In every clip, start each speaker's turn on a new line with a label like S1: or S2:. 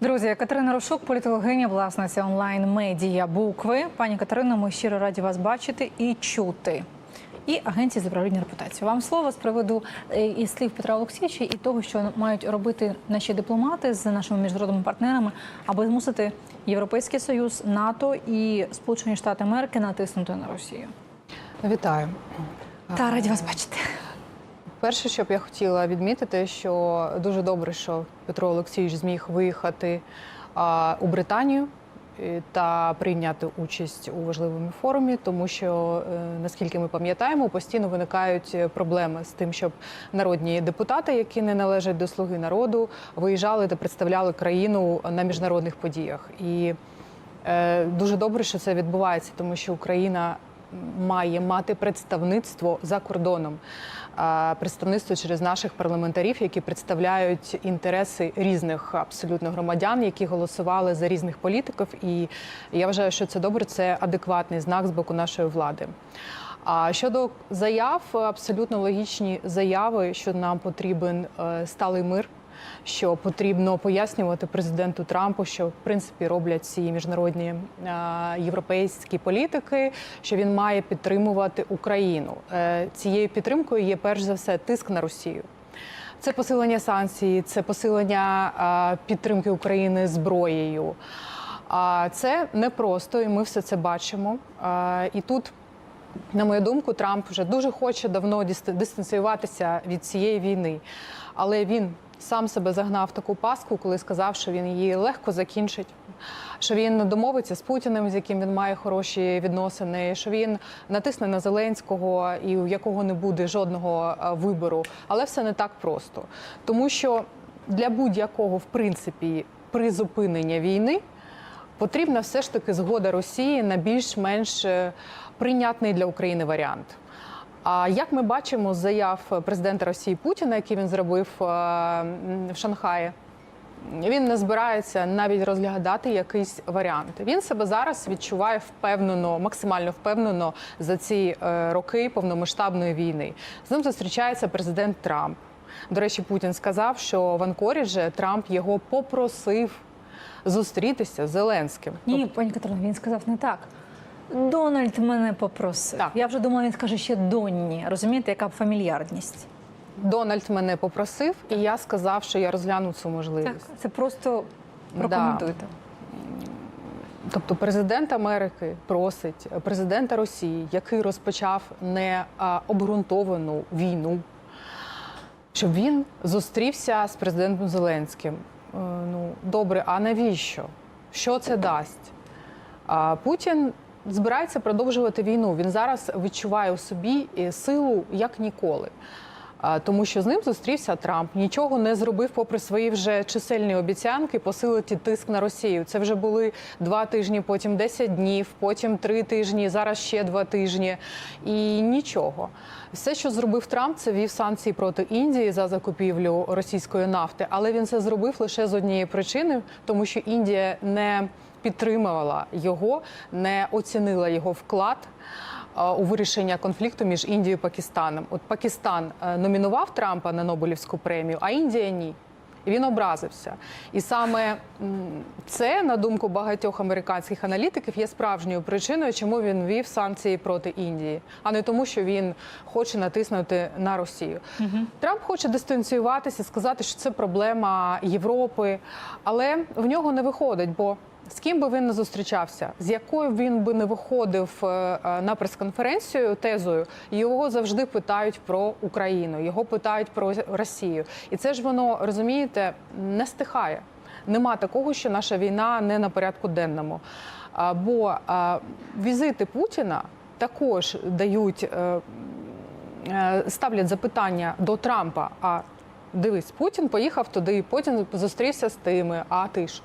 S1: Друзі, Катерина Рошук, політологиня, власниця онлайн-медіа Букви. Пані Катерино, ми щиро раді вас бачити і чути. І агенції з управління репутації. Вам слово з приводу е, і слів Петра Олексійовича і того, що мають робити наші дипломати з нашими міжнародними партнерами, аби змусити Європейський Союз, НАТО і Сполучені Штати Америки натиснути на Росію.
S2: Вітаю.
S1: Та раді вас бачити.
S2: Перше, що б я хотіла відмітити, що дуже добре, що Петро Олексійович зміг виїхати у Британію е, та прийняти участь у важливому форумі, тому що, е, наскільки ми пам'ятаємо, постійно виникають проблеми з тим, щоб народні депутати, які не належать до слуги народу, виїжджали та представляли країну на міжнародних подіях. І е, дуже добре, що це відбувається, тому що Україна має мати представництво за кордоном. Представництво через наших парламентарів, які представляють інтереси різних абсолютно громадян, які голосували за різних політиків. І я вважаю, що це добре, це адекватний знак з боку нашої влади. А щодо заяв, абсолютно логічні заяви, що нам потрібен е, сталий мир. Що потрібно пояснювати президенту Трампу, що в принципі роблять ці міжнародні е, європейські політики, що він має підтримувати Україну. Е, цією підтримкою є перш за все тиск на Росію. Це посилення санкцій, це посилення е, підтримки України зброєю. А це непросто, і ми все це бачимо. І тут на мою думку, Трамп вже дуже хоче давно дис- дистанціюватися від цієї війни, але він сам себе загнав в таку паску, коли сказав, що він її легко закінчить. Що він домовиться з Путіним, з яким він має хороші відносини, що він натисне на Зеленського і у якого не буде жодного е, вибору. Але все не так просто. Тому що для будь-якого, в принципі, призупинення війни потрібна все ж таки згода Росії на більш-менш е, прийнятний для України варіант. А як ми бачимо з заяв президента Росії Путіна, який він зробив е, в Шанхаї, він не збирається навіть розглядати якийсь варіант. Він себе зараз відчуває впевнено, максимально впевнено за ці е, роки повномасштабної війни. З ним зустрічається президент Трамп. До речі, Путін сказав, що в Анкоріджі Трамп його попросив зустрітися з Зеленським.
S1: Ні, пані Катерина, він сказав не так. Дональд мене попросив.
S2: Так.
S1: Я вже думала, він скаже ще Донні. Розумієте, яка фамільярність?
S2: Дональд мене попросив, і я сказав, що я розгляну цю
S1: Так,
S2: можливість.
S1: це просто прокоментуйте.
S2: Тобто, президент Америки просить президента Росії, який розпочав необґрунтовану війну, щоб він зустрівся з президентом Зеленським. Е, Ну добре, а навіщо? Що це дасть? А Путін збирається продовжувати війну. Він зараз відчуває у собі е, силу як ніколи. Тому що з ним зустрівся Трамп, нічого не зробив, попри свої вже чисельні обіцянки, посилити тиск на Росію. Це вже були два тижні, потім 10 днів, потім три тижні, зараз ще два тижні. І нічого. Все, що зробив Трамп, це вів санкції проти Індії за закупівлю російської нафти, але він це зробив лише з однієї причини, тому що Індія не підтримувала його, не оцінила його вклад у вирішення конфлікту між Індією і Пакистаном. От Пакистан е, номінував Трампа на Нобелівську премію, а Індія ні. І він образився. І саме це, на думку багатьох американських аналітиків, є справжньою причиною, чому він ввів санкції проти Індії, а не тому, що він хоче натиснути на Росію. Трамп хоче дистанціюватися, сказати, що це проблема Європи, але в нього не виходить, бо з ким би він не зустрічався, з якою він би не виходив е, е, на прес-конференцію тезою, його завжди питають про Україну, його питають про Росію. І це ж воно розумієте не стихає. Нема такого, що наша війна не на порядку денному. Бо візити Путіна також дають. е, е, Ставлять запитання до Трампа. А дивись, Путін поїхав туди, потім зустрівся з тими. А ти що?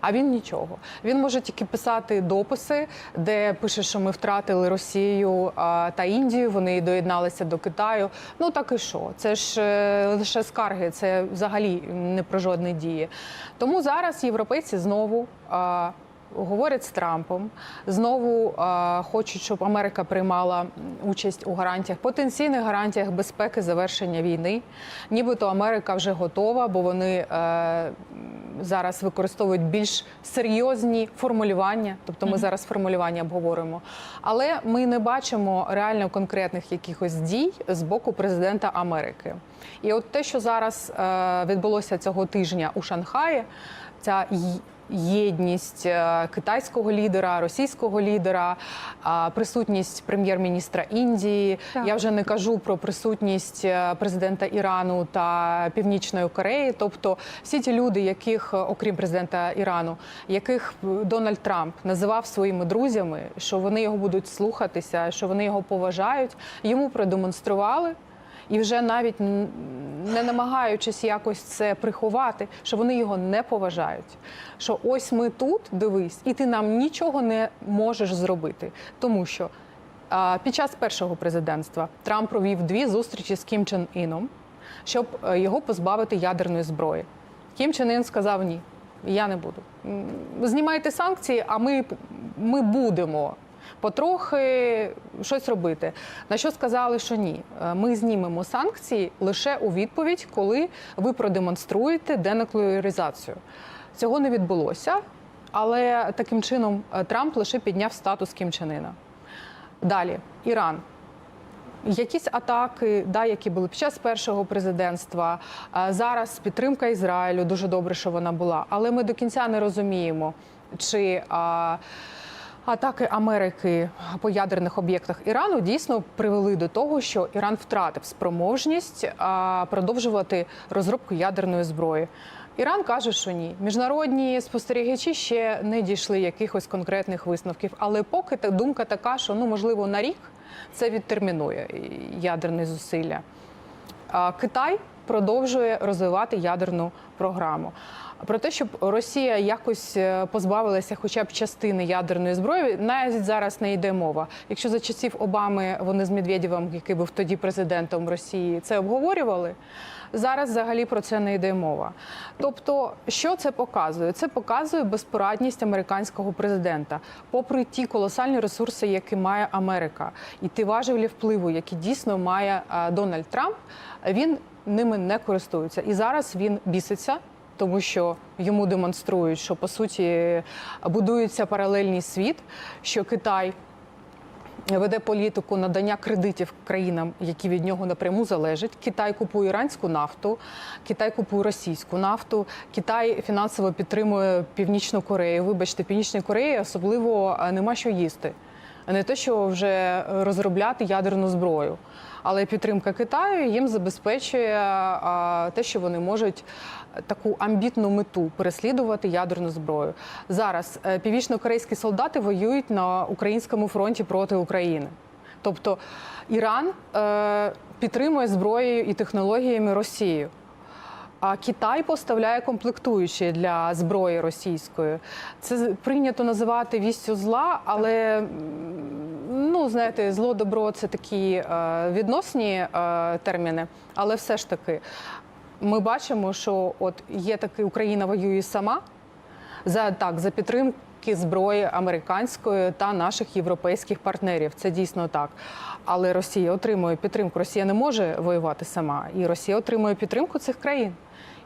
S2: А він нічого. Він може тільки писати дописи, де пише, що ми втратили Росію та Індію. Вони доєдналися до Китаю. Ну так і що? Це ж е, лише скарги, це взагалі не про жодні дії. Тому зараз європейці знову. А, Говорять з Трампом, знову а, хочуть, щоб Америка приймала участь у гарантіях, потенційних гарантіях безпеки завершення війни. Нібито Америка вже готова, бо вони е, зараз використовують більш серйозні формулювання, тобто ми зараз формулювання обговоримо. Але ми не бачимо реально конкретних якихось дій з боку президента Америки. І от те, що зараз е, відбулося цього тижня у Шанхаї, ця єдність е, китайського лідера, російського лідера, присутність прем'єр-міністра Індії.
S1: Так.
S2: Я вже не кажу про присутність е, президента Ірану та Північної Кореї. Тобто всі ті люди, яких, е, окрім президента Ірану, яких Дональд Трамп називав своїми друзями, що вони його будуть слухатися, що вони його поважають, йому продемонстрували. І вже навіть не намагаючись якось це приховати, що вони його не поважають. Що ось ми тут, дивись, і ти нам нічого не можеш зробити. Тому що під час першого президентства Трамп провів дві зустрічі з Кім Чен Іном, щоб е, його позбавити ядерної зброї. Кім Чен Ін сказав ні, я не буду. Знімайте санкції, а ми, ми будемо потрохи щось робити. На що сказали, що ні, Е, ми знімемо санкції лише у відповідь, коли ви продемонструєте денуклеаризацію. Цього не відбулося, але таким чином е, Трамп лише підняв статус Кім Чен Іна. Далі, Іран. Якісь атаки, да, які були під час першого президентства. Зараз підтримка Ізраїлю дуже добре, що вона була. Але ми до кінця не розуміємо, чи а, атаки Америки по ядерних об'єктах Ірану дійсно привели до того, що Іран втратив спроможність продовжувати розробку ядерної зброї. Іран каже, що ні. Міжнародні спостерігачі ще не дійшли якихось конкретних висновків. Але поки та думка така, що ну можливо на рік це відтермінує ядерні зусилля. Китай продовжує розвивати ядерну програму. Про те, щоб Росія якось е, позбавилася хоча б частини ядерної зброї, навіть зараз не йде мова. Якщо за часів Обами вони з Медведєвим, який був тоді президентом Росії, це обговорювали. Зараз взагалі про це не йде мова. Тобто, що це показує? Це показує безпорадність американського президента, попри ті колосальні ресурси, які має Америка, і ті важелі впливу, які дійсно має Дональд Трамп. Він ними не користується. І зараз він біситься. Тому що йому демонструють, що по суті будується паралельний світ, що Китай веде політику надання кредитів країнам, які від нього напряму залежать. Китай купує іранську нафту, Китай купує російську нафту. Китай фінансово підтримує Північну Корею. Вибачте, Північній Кореї особливо е, нема що їсти. Не те, що вже розробляти ядерну зброю, але підтримка Китаю їм забезпечує те, що вони можуть таку амбітну мету переслідувати ядерну зброю. Зараз е, північно-корейські солдати воюють на українському фронті проти України. Тобто Іран е, підтримує зброєю і технологіями Росію. А Китай поставляє комплектуючі для зброї російської. Це прийнято називати вістю зла, але ну знаєте, зло добро це такі е, відносні е, терміни. Але все ж таки, ми бачимо, що от є такий Україна воює сама за так за підтримки зброї американської та наших європейських партнерів. Це дійсно так. Але Росія отримує підтримку. Росія не може воювати сама, і Росія отримує підтримку цих країн.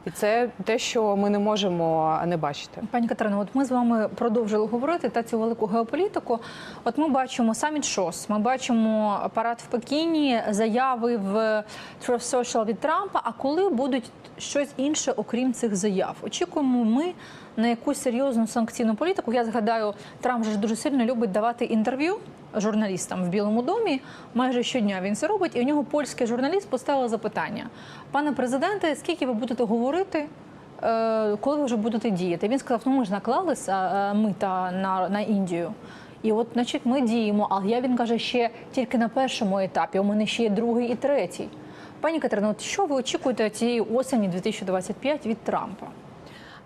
S2: І це те, що ми не можемо не бачити.
S1: Пані Катерино, от ми з вами продовжили говорити та цю велику геополітику. От ми бачимо саміт ШОС, ми бачимо парад в Пекіні, заяви в Truth Social від Трампа. А коли будуть щось інше, окрім цих заяв? Очікуємо ми на якусь серйозну санкційну політику. Я згадаю, Трамп же ж дуже сильно любить давати інтерв'ю журналістам в Білому домі. Майже щодня він це робить, і у нього польський журналіст поставив запитання: пане президенте, скільки ви будете говорити? е, коли ви вже будете діяти? Він сказав: ну ми ж наклалися мита на, на Індію. І от, значить, ми діємо. А я він каже, ще тільки на першому етапі. У мене ще є другий і третій. Пані Катерино, от що ви очікуєте цієї осені 2025 від Трампа?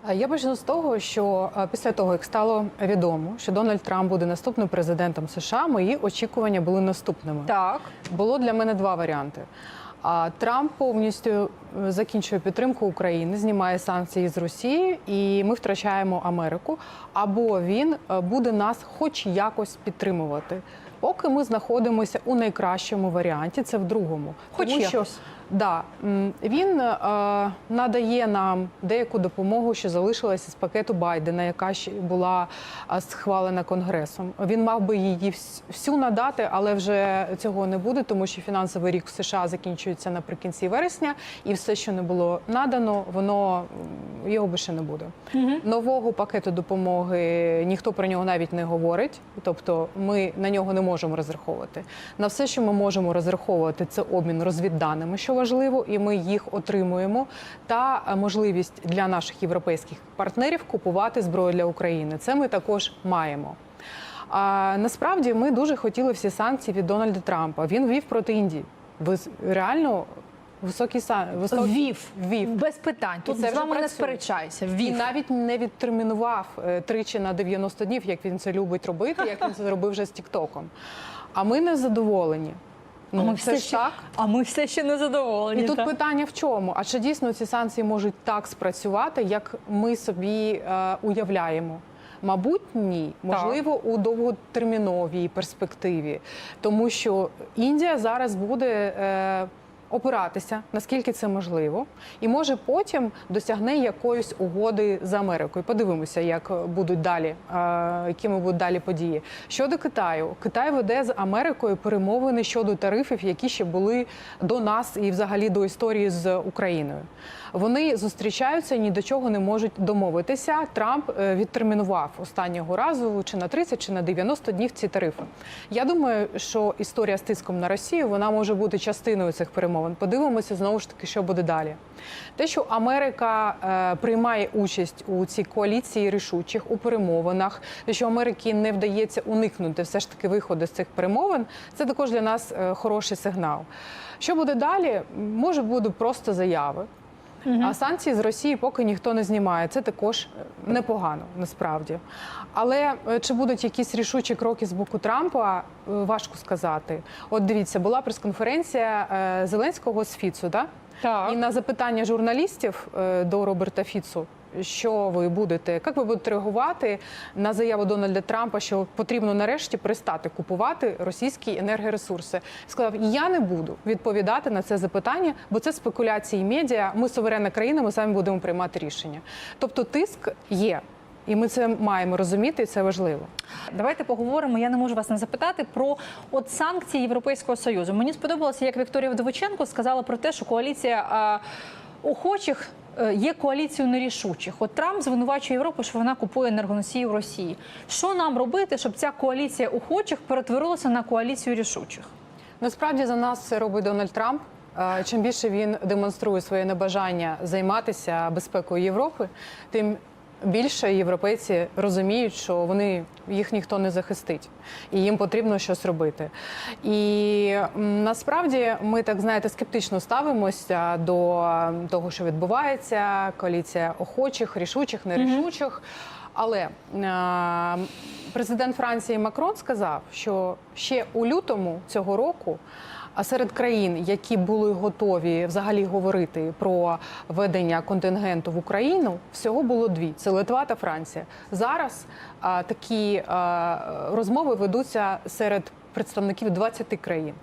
S2: А Я почну з того, що е, після того, як стало відомо, що Дональд Трамп буде наступним президентом США, мої очікування були наступними.
S1: Так,
S2: Було для мене два варіанти. А Трамп повністю е, закінчує підтримку України, знімає санкції з Росії, і ми втрачаємо Америку. Або він е, буде нас хоч якось підтримувати. Поки ми знаходимося у найкращому варіанті, це в другому.
S1: Хоч
S2: Тому що
S1: якось.
S2: Да, він е, надає нам деяку допомогу, що залишилася з пакету Байдена, яка ще була схвалена конгресом. Він мав би її всю надати, але вже цього не буде, тому що фінансовий рік в США закінчується наприкінці вересня, і все, що не було надано, воно його більше не буде. Нового пакету допомоги ніхто про нього навіть не говорить, тобто ми на нього не можемо розраховувати. На все, що ми можемо розраховувати, це обмін розвідданими, що важливо, і ми їх отримуємо, та е, можливість для наших європейських партнерів купувати зброю для України. Це ми також маємо. А насправді ми дуже хотіли всі санкції від Дональда Трампа. Він ввів проти Індії. Вис- Реально високі сан... високі...
S1: Ввів.
S2: ввів.
S1: Без питань. Тут
S2: це
S1: з вами не сперечайся.
S2: І навіть не відтермінував е, тричі на 90 днів, як він це любить робити, як він це зробив вже з Тіктоком. А ми не задоволені. Ну,
S1: а, ми
S2: це
S1: все
S2: ж
S1: ще,
S2: так.
S1: а ми все ще не задоволені.
S2: І тут
S1: так.
S2: питання в чому? А чи дійсно ці санкції можуть так спрацювати, як ми собі е, уявляємо? Мабуть, ні. Можливо, у довготерміновій перспективі, тому що Індія зараз буде. Е, Опиратися, наскільки це можливо, і може потім досягне якоїсь угоди з Америкою. Подивимося, як будуть далі, якими будуть далі події. Щодо Китаю, Китай веде з Америкою перемовини щодо тарифів, які ще були до нас і взагалі до історії з Україною. Вони зустрічаються ні до чого не можуть домовитися. Трамп е, відтермінував останнього разу чи на 30, чи на 90 днів ці тарифи. Я думаю, що історія з тиском на Росію вона може бути частиною цих перемовин. Подивимося знову ж таки, що буде далі. Те, що Америка е, приймає участь у цій коаліції рішучих у перемовинах, те, що Америці не вдається уникнути все ж таки виходу з цих перемовин, це також для нас е, хороший сигнал. Що буде далі? Може бути просто заяви. А санкції з Росії поки ніхто не знімає. Це також е, непогано насправді. Але е, чи будуть якісь рішучі кроки з боку Трампа, е, важко сказати. От дивіться, була прес-конференція Зеленського з Фіцу, да?
S1: Так.
S2: І на запитання журналістів до Роберта Фіцу, що ви будете, як ви будете реагувати на заяву Дональда Трампа, що потрібно нарешті перестати купувати російські енергоресурси? Сказав: я не буду відповідати на це запитання, бо це спекуляції медіа. Ми суверенна країна, ми самі будемо приймати рішення. Тобто, тиск є, і ми це маємо розуміти, і це важливо.
S1: Давайте поговоримо. Я не можу вас не запитати про от санкції Європейського союзу. Мені сподобалося, як Вікторія Вдовиченко сказала про те, що коаліція охочих є коаліцією нерішучих. От Трамп звинувачує Європу, що вона купує енергоносії в Росії. Що нам робити, щоб ця коаліція охочих перетворилася на коаліцію рішучих?
S2: Насправді за нас це робить Дональд Трамп. Е, Чим більше він демонструє своє небажання займатися безпекою Європи, тим більше європейці розуміють, що вони їх ніхто не захистить, і їм потрібно щось робити. І насправді ми так знаєте скептично ставимося до того, що відбувається. Коаліція охочих, рішучих, нерішучих. Але президент Франції Макрон сказав, що ще у лютому цього року. А серед країн, які були готові взагалі говорити про ведення контингенту в Україну, всього було дві: це Литва та Франція. Зараз а, такі а, розмови ведуться серед представників 20 країн.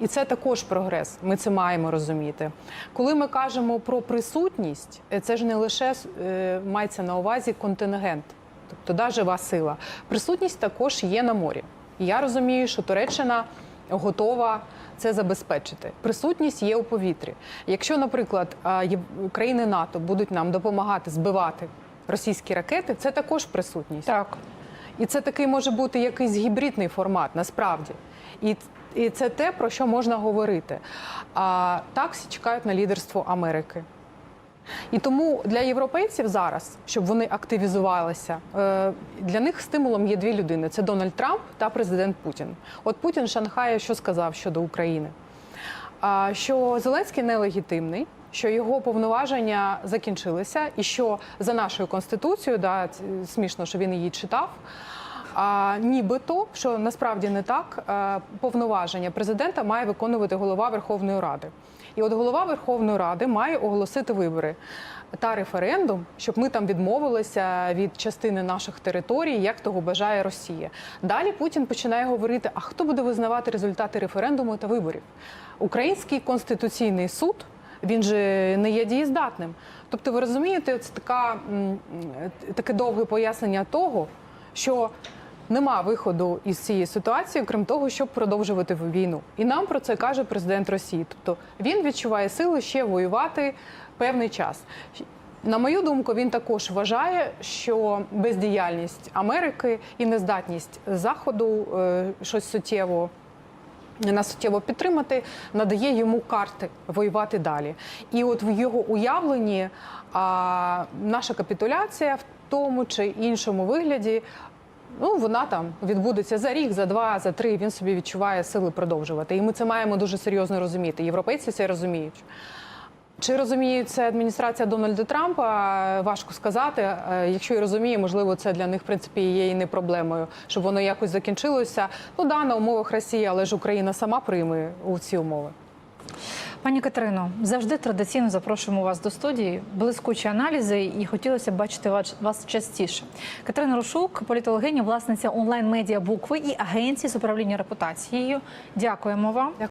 S2: І це також прогрес. Ми це маємо розуміти. Коли ми кажемо про присутність, е, це ж не лише е, мається на увазі контингент, тобто да, жива сила. Присутність також є на морі. І я розумію, що Туреччина готова це забезпечити. Присутність є у повітрі. Якщо, наприклад, країни НАТО будуть нам допомагати збивати російські ракети, це також присутність.
S1: Так.
S2: І це такий може бути якийсь гібридний формат, насправді. І, і це те, про що можна говорити. А так всі чекають на лідерство Америки. І тому для європейців зараз, щоб вони активізувалися, е, для них стимулом є дві людини: це Дональд Трамп та президент Путін. От Путін в Шанхаї що сказав щодо України? Що Зеленський нелегітимний, що його повноваження закінчилися, і що за нашою конституцією, да, смішно, що він її читав. А нібито, що насправді не так, е, повноваження президента має виконувати голова Верховної Ради. І от голова Верховної Ради має оголосити вибори. та референдум, щоб ми там відмовилися від частини наших територій, як того бажає Росія. Далі Путін починає говорити: а хто буде визнавати результати референдуму та виборів? Український конституційний суд. Він же не є дієздатним. Тобто, ви розумієте, це така таке довге пояснення того, що нема виходу із цієї ситуації, крім того, щоб продовжувати війну. І нам про це каже президент Росії. Тобто він відчуває сили ще воювати певний час. На мою думку, він також вважає, що бездіяльність Америки і нездатність Заходу е, щось суттєво нас суттєво підтримати, надає йому карти воювати далі. І от в його уявленні а, наша капітуляція в тому чи іншому вигляді. Ну, вона там відбудеться за рік, за два, за три. Він собі відчуває сили продовжувати. І ми це маємо дуже серйозно розуміти. Європейці це розуміють. Чи розуміє це адміністрація Дональда Трампа? Важко сказати. Е, Якщо і розуміє, можливо, це для них в принципі є і не проблемою, щоб воно якось закінчилося. Ну да, на умовах Росії, але ж Україна сама прийме у ці умови.
S1: Пані Катерино, завжди традиційно запрошуємо вас до студії, блискучі аналізи, і хотілося б бачити вас- частіше. Катерина Рушук, політологиня, власниця онлайн-медіа букви і агенції з управління репутацією. Дякуємо вам.